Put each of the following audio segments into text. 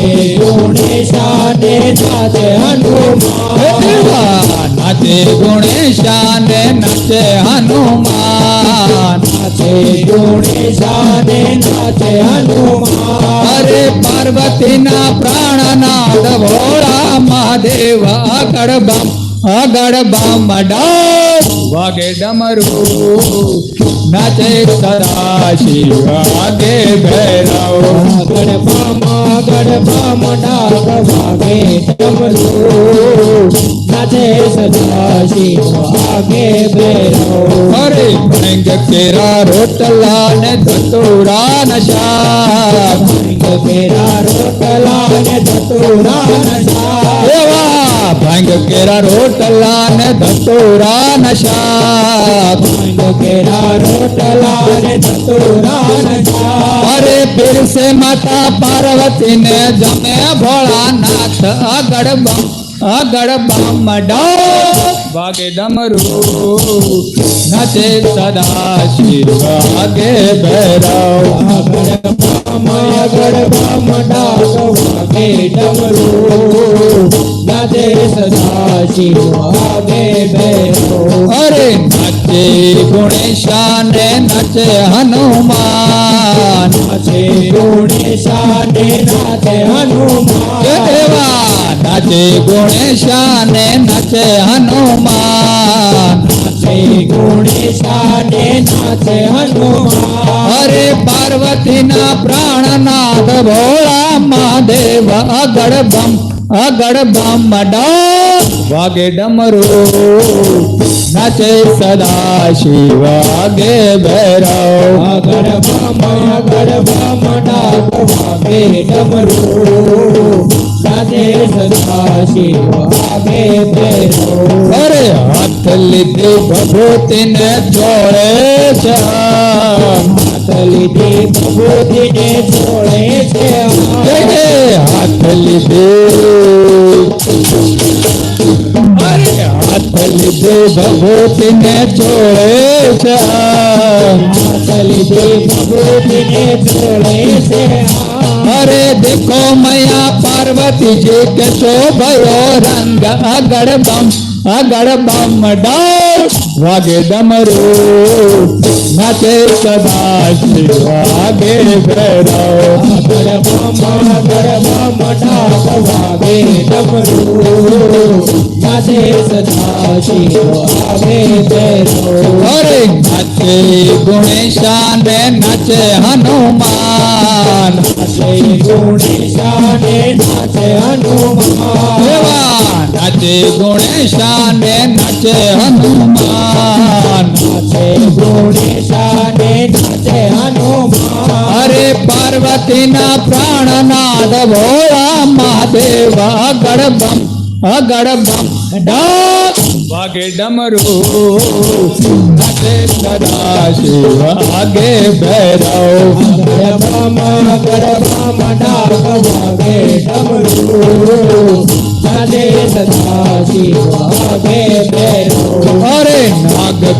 Radhe Ganesha ne Radhe Hanuman Radhe Ganesha ne Radhe Hanuman Radhe Ganesha ne Radhe Hanuman Hare Parvati na Prana na Davola Mahadeva Karbam अगड़ बामडा वागे डमरू। नाचे सदा शिवागे भैरव अगड़ बामा अगड़ बामडा वागे डमरू। नाचे सदा भैरव अरे भंग केरा रोटला ने धतूरा नशा। भंग केरा रोटला ने धतूरा नशा। भाँग केरा रोटला ने धतोरा नशा भाँग केरा रोटला ने धतोरा नशा अरे फिर से माता पार्वती ने जमे भोला नाथ अगड़ अगड़ बम डाओ बागे डमरू नचे सदा शिव आगे भैरव अगड़ बम अगड़ बम डाओ बागे डमरू। शिवावे बैठो। अरे। नचे गुणेशान नचे हनुमान। नचे गुणेशान नचे हनुमान। देवा नचे गुणेशान नचे हनुमान। नचे गुणेशान नचे हनुमान। अरे पार्वती ना प्राणनाथ भोला महादेव अगड़ बम अगड़ बम डा वागे डमरू नाचे सदा शिवागे भैरव। गरबा गरबा मडा वागे डमरू नाचे सदा शिवागे भैरव। अरे हाथ लिदे भगवतीन जोडे हाथ लिदे भगवतीने जोडे हाथ लिदे मातल देव ने से ने से अरे देखो मैया पार्वती जी के शोभयो रंग अगर बम अगर बम डाल, वागे डमरू માટે સદા શિવાગે ભૈરવ ધર્મમાં ધર્મ મઠા પવાગે ડમરું માટે સદા શિવાગે ભૈરવ હરે નાચે ગુણેશાને નાચે હનુમાન. નાચે ગુણેશાને નાચે હનુમાન નાચે ગુણેશાને નાચે હનુમાન. નાચે હનુમાન અરે પાર્વતીના પ્રાણનાદ ભોળા મહાદેવ આગળ બમ આગળ બમ ડાક વાગે ડમરું નાચે સદા શિવ આગે ભૈરવ આગળ બામ આગળ બામ ડાક વાગે ડમરું નાચે સદા શિવ આગે ભૈરવ અરે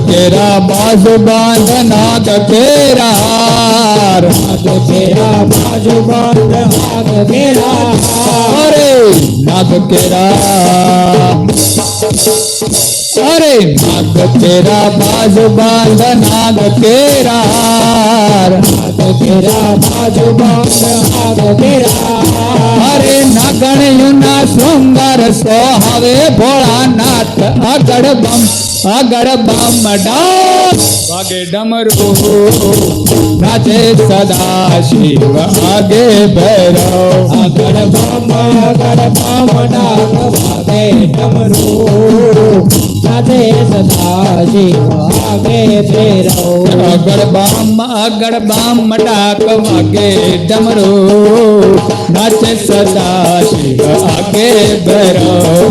तेरा बाजू बांधना तेरा नाद तेरा बाजू बांधना तेरा, अरे नाद तेरा। अरे नाद तेरा बाजू बाँध तेरा नाग तेरा बाजू बाँध तेरा। अरे नागण युना श्रृंगार सोहावे भोळानाथ अगड़ बम। अगर बम आगे डमरू नाचे सदा शिव, आगे भैरव अगर बम अगर बम आगे डमरू राजे सदा शिव, आगे भैरव अगर बम अगर बम डाक आगे डमरू नाचे सदा शिव, आगे भैरव